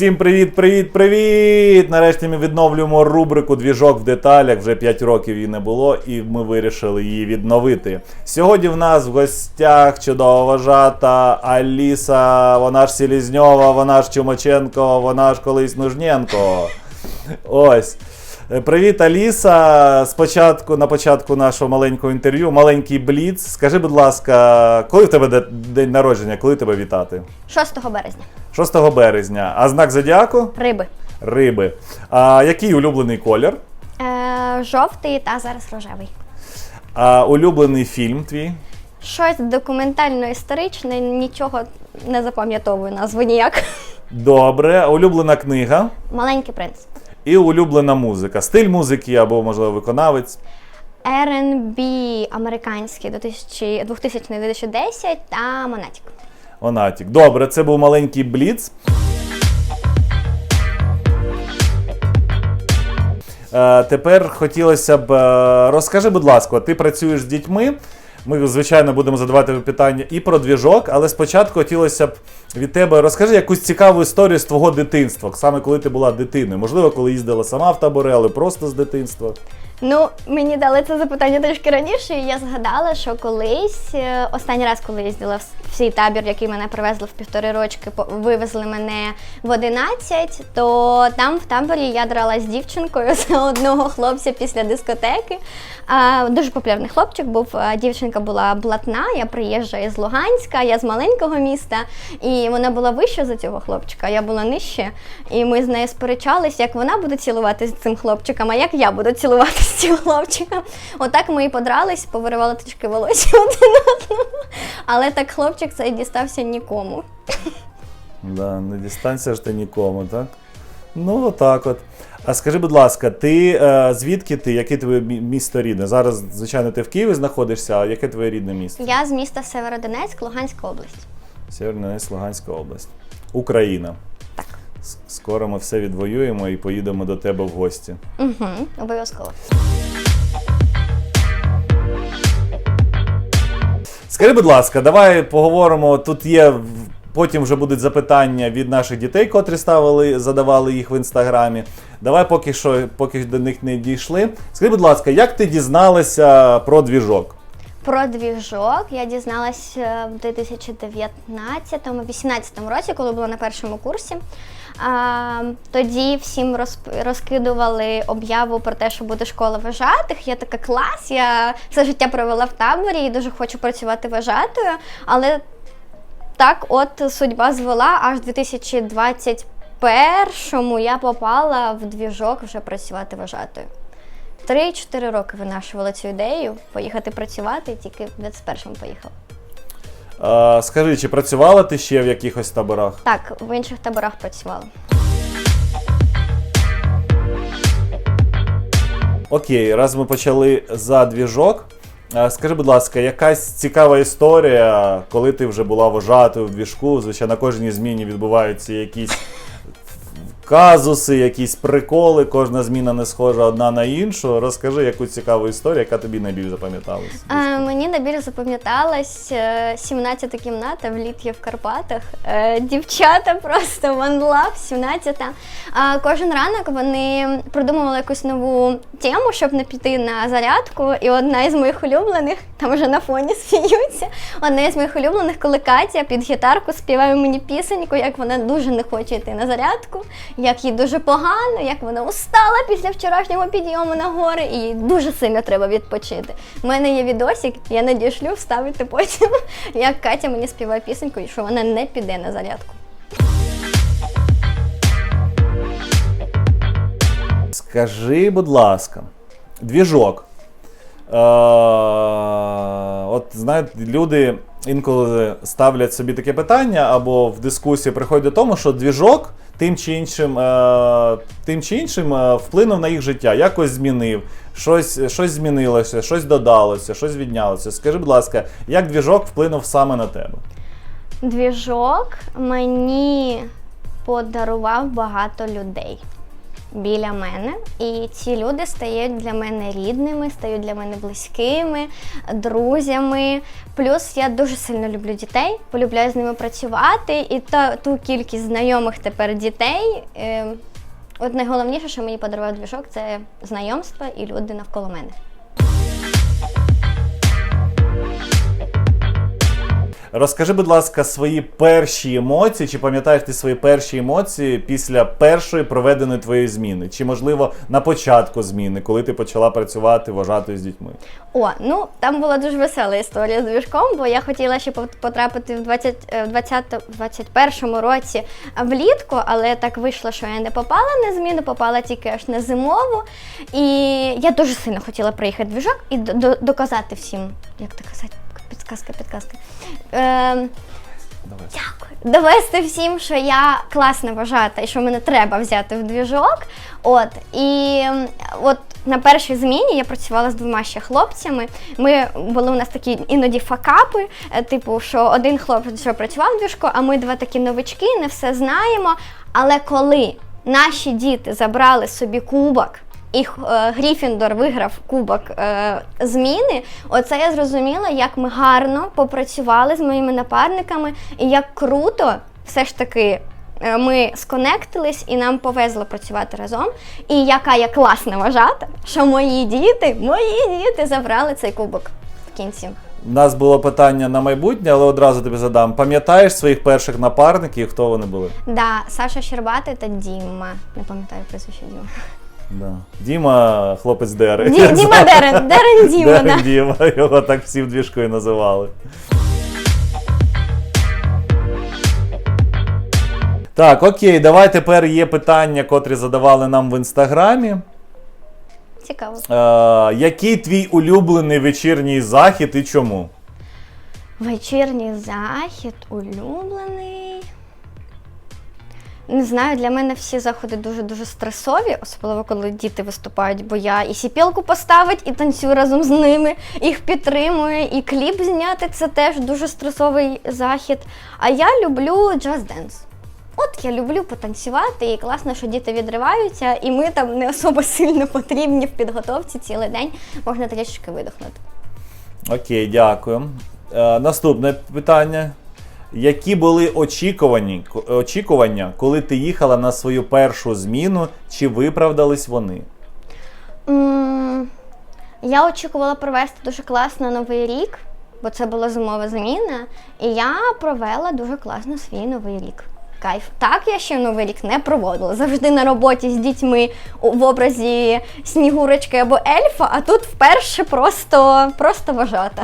Всім привіт, привіт, привіт! Нарешті ми відновлюємо рубрику Двіжок в деталях. Вже 5 років її не було, і ми вирішили її відновити. Сьогодні в нас в гостях чудова вважата Аліса, вона ж Селізньова, вона ж Чумаченко, вона ж колись Нужненко. Ось. Привіт, Аліса. Спочатку, на початку нашого маленького інтерв'ю, маленький бліц. Скажи, будь ласка, коли в тебе день народження, коли тебе вітати? 6 березня. 6 березня. А знак зодіаку? Риби. Риби. А який улюблений колір? Е, жовтий та зараз рожевий. А улюблений фільм твій? Щось документально-історичне, нічого не запам'ятовую назву ніяк. Добре. Улюблена книга Маленький принц. І улюблена музика. Стиль музики або, можливо, виконавець. R&B американський 2000 2000-2010 та Монатік. Онатік. Добре, це був маленький бліц. Е, тепер хотілося б. е, розкажи, будь ласка, ти працюєш з дітьми. Ми, звичайно, будемо задавати питання і про двіжок, але спочатку хотілося б від тебе розкажи якусь цікаву історію з твого дитинства, саме коли ти була дитиною. Можливо, коли їздила сама в табори, але просто з дитинства. Ну, мені дали це запитання трішки раніше, і я згадала, що колись, е, останній раз, коли їздила в свій табір, який мене привезли в півтори рочки, вивезли мене в 11, то там в таборі я дралась з дівчинкою за одного хлопця після дискотеки. Дуже популярний хлопчик був. Дівчинка була блатна, я приїжджа із Луганська, я з маленького міста, і вона була вища за цього хлопчика, я була нижче. І ми з нею сперечались, як вона буде цілуватися з цим хлопчиком, а як я буду цілуватися з цим хлопчиком. Отак ми і подрались, повиривали трішки волосся один одному. Але так хлопчик цей дістався нікому. Да, не дістанься ж ти нікому, так? Ну, отак от. А скажи, будь ласка, ти е, звідки ти? Яке твоє мі- місто рідне? Зараз, звичайно, ти в Києві знаходишся, а яке твоє рідне місто? Я з міста Северодонецьк, Луганська область. Сєвєродонецьк, Луганська область. Україна. Скоро ми все відвоюємо і поїдемо до тебе в гості. Угу, обов'язково. Скажи, будь ласка, давай поговоримо. Тут є потім вже будуть запитання від наших дітей, котрі ставили, задавали їх в інстаграмі. Давай поки що, поки до них не дійшли. Скажи, будь ласка, як ти дізналася про двіжок? Про двіжок я дізналась е, в 2019-18 році, коли була на першому курсі. Тоді всім розп- розкидували об'яву про те, що буде школа вважатих. Я така клас, я все життя провела в таборі і дуже хочу працювати вважатою. Але так, от судьба звела аж в 2021-му я попала в двіжок вже працювати вважатою. Три-чотири роки винашувала цю ідею поїхати працювати, тільки в 21-му поїхала. Скажи, чи працювала ти ще в якихось таборах? Так, в інших таборах працювала. Окей, раз ми почали за двіжок. Скажи, будь ласка, якась цікава історія, коли ти вже була вожатою в двіжку? Звичайно, на кожній зміні відбуваються якісь казуси, якісь приколи, кожна зміна не схожа одна на іншу. Розкажи якусь цікаву історію, яка тобі найбільш запам'яталась. Е, мені найбільше запам'яталась е, 17 кімната в літ'ї в Карпатах. Е, дівчата просто one love, 17-та. Е, кожен ранок вони придумували якусь нову тему, щоб не піти на зарядку. І одна із моїх улюблених, там вже на фоні сміються. Одна із моїх улюблених, коли Катя під гітарку співає мені пісеньку, як вона дуже не хоче йти на зарядку, як їй дуже погано, як вона устала після вчорашнього підйому на гори, і їй дуже сильно треба відпочити. У мене є відосик, я надішлю вставити потім, як Катя мені співає пісеньку, що вона не піде на зарядку. Скажи, будь ласка, двіжок. Е, от знаєте, люди інколи ставлять собі таке питання або в дискусії приходять до тому, що двіжок тим чи іншим, е, тим чи іншим е, вплинув на їх життя, якось змінив, щось, щось змінилося, щось додалося, щось віднялося. Скажи, будь ласка, як двіжок вплинув саме на тебе? Двіжок мені подарував багато людей. Біля мене, і ці люди стають для мене рідними, стають для мене близькими, друзями. Плюс я дуже сильно люблю дітей, полюбляю з ними працювати, і та ту кількість знайомих тепер дітей. Е, от найголовніше, що мені подарував двіжок, це знайомства і люди навколо мене. Розкажи, будь ласка, свої перші емоції, чи пам'ятаєш ти свої перші емоції після першої проведеної твоєї зміни? Чи можливо на початку зміни, коли ти почала працювати вважати з дітьми? О, ну там була дуже весела історія з двіжком, бо я хотіла ще пот- потрапити в 20, е, 20, 21 році влітку, але так вийшло, що я не попала на зміну, попала тільки аж на зимову. І я дуже сильно хотіла приїхати в двіжок і до- до- доказати всім, як то казати, підказка, підказка. Ем, Давай. Дякую. Довести всім, що я класна вважата і що мене треба взяти в двіжок. От і от на першій зміні я працювала з двома ще хлопцями. Ми були у нас такі іноді факапи, е, типу, що один хлопець що працював в двіжку, а ми два такі новички, не все знаємо. Але коли наші діти забрали собі кубок. І е, Гріфіндор виграв кубок е, зміни. Оце я зрозуміла, як ми гарно попрацювали з моїми напарниками, і як круто все ж таки е, ми сконектились і нам повезло працювати разом. І яка я класна вважата, що мої діти, мої діти забрали цей кубок в кінці. У нас було питання на майбутнє, але одразу тобі задам. Пам'ятаєш своїх перших напарників, хто вони були? Да, Саша Щербатий та Діма. Не пам'ятаю прізвище Діма. Да. Діма, хлопець Дери. Ді- Діма Дерен, Дерен Діма, Дерен да. Діма, його так всі в двіжкою називали. Так, окей, давай тепер є питання, котрі задавали нам в інстаграмі. Цікаво. Е, який твій улюблений вечірній захід і чому? Вечірній захід улюблений. Не знаю, для мене всі заходи дуже-дуже стресові, особливо коли діти виступають, бо я і сіпілку поставить, і танцюю разом з ними, їх підтримую, і кліп зняти це теж дуже стресовий захід. А я люблю джаз-денс. От я люблю потанцювати, і класно, що діти відриваються, і ми там не особо сильно потрібні в підготовці цілий день. Можна трішки видихнути. Окей, дякую. Е, наступне питання. Які були очікувані, очікування, коли ти їхала на свою першу зміну, чи виправдались вони? Я очікувала провести дуже класно новий рік, бо це була зимова зміна, і я провела дуже класно свій новий рік. Кайф. Так я ще новий рік не проводила. Завжди на роботі з дітьми в образі снігурочки або ельфа, а тут вперше просто, просто вважата.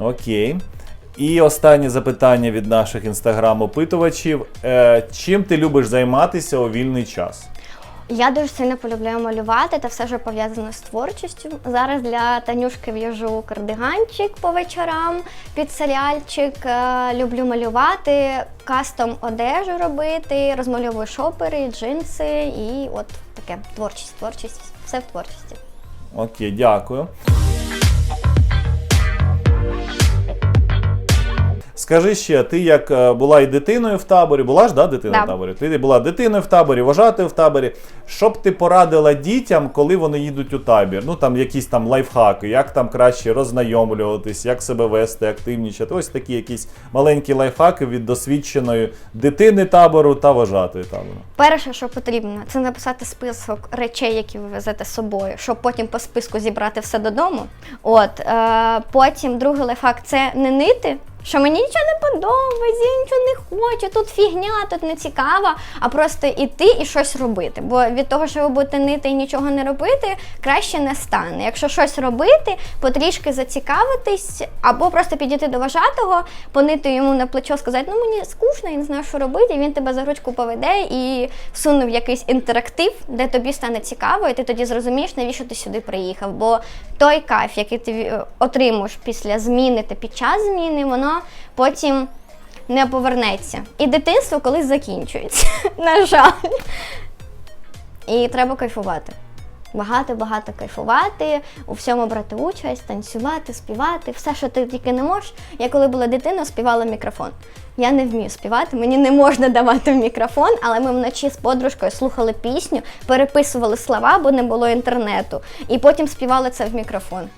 Окей. І останнє запитання від наших інстаграм-опитувачів. Е, чим ти любиш займатися у вільний час? Я дуже сильно полюбляю малювати та все, що пов'язане з творчістю. Зараз для Танюшки в'яжу кардиганчик по вечорам під серіальчик. Е, Люблю малювати, кастом одежу робити, розмальовую шопери, джинси і от таке творчість, творчість, все в творчості. Окей, дякую. Скажи ще, ти як е, була і дитиною в таборі, була ж да, дитина Да. в таборі? Ти була дитиною в таборі, вважатою в таборі. Що б ти порадила дітям, коли вони їдуть у табір? Ну там якісь там лайфхаки, як там краще роззнайомлюватись, як себе вести, активнічати. Ось такі якісь маленькі лайфхаки від досвідченої дитини табору та вважатої табору. Перше, що потрібно, це написати список речей, які ви везете з собою, щоб потім по списку зібрати все додому. От е, потім другий лайфхак це не нити. Що мені нічого не подобається, я нічого не хочу, тут фігня, тут не цікаво, а просто іти і щось робити. Бо від того, що ви будете нити і нічого не робити, краще не стане. Якщо щось робити, потрішки зацікавитись, або просто підійти до вважатого, понити йому на плечо, сказати, ну мені скучно, я не знаю, що робити. І він тебе за ручку поведе і всуне якийсь інтерактив, де тобі стане цікаво, і ти тоді зрозумієш, навіщо ти сюди приїхав. Бо той кайф, який ти е, отримуєш після зміни та під час зміни, воно потім не повернеться. І дитинство колись закінчується, на жаль. І треба кайфувати. багато-багато кайфувати, у всьому брати участь, танцювати, співати, все, що ти тільки не можеш. Я коли була дитиною, співала мікрофон. Я не вмію співати, мені не можна давати в мікрофон, але ми вночі з подружкою слухали пісню, переписували слова, бо не було інтернету, і потім співали це в мікрофон.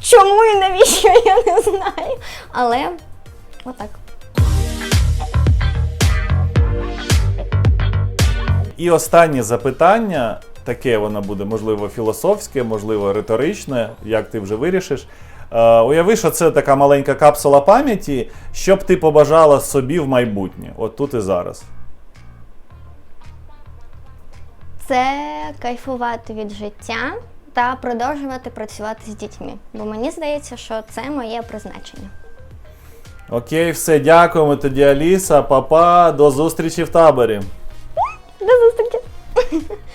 Чому і навіщо я не знаю. Але отак. І останнє запитання, таке воно буде, можливо, філософське, можливо, риторичне, як ти вже вирішиш. Е, уяви, що це така маленька капсула пам'яті, що б ти побажала собі в майбутнє, от тут і зараз. Це кайфувати від життя та продовжувати працювати з дітьми. Бо мені здається, що це моє призначення. Окей, все, дякуємо тоді, Аліса. Папа, до зустрічі в таборі. До зустрічі!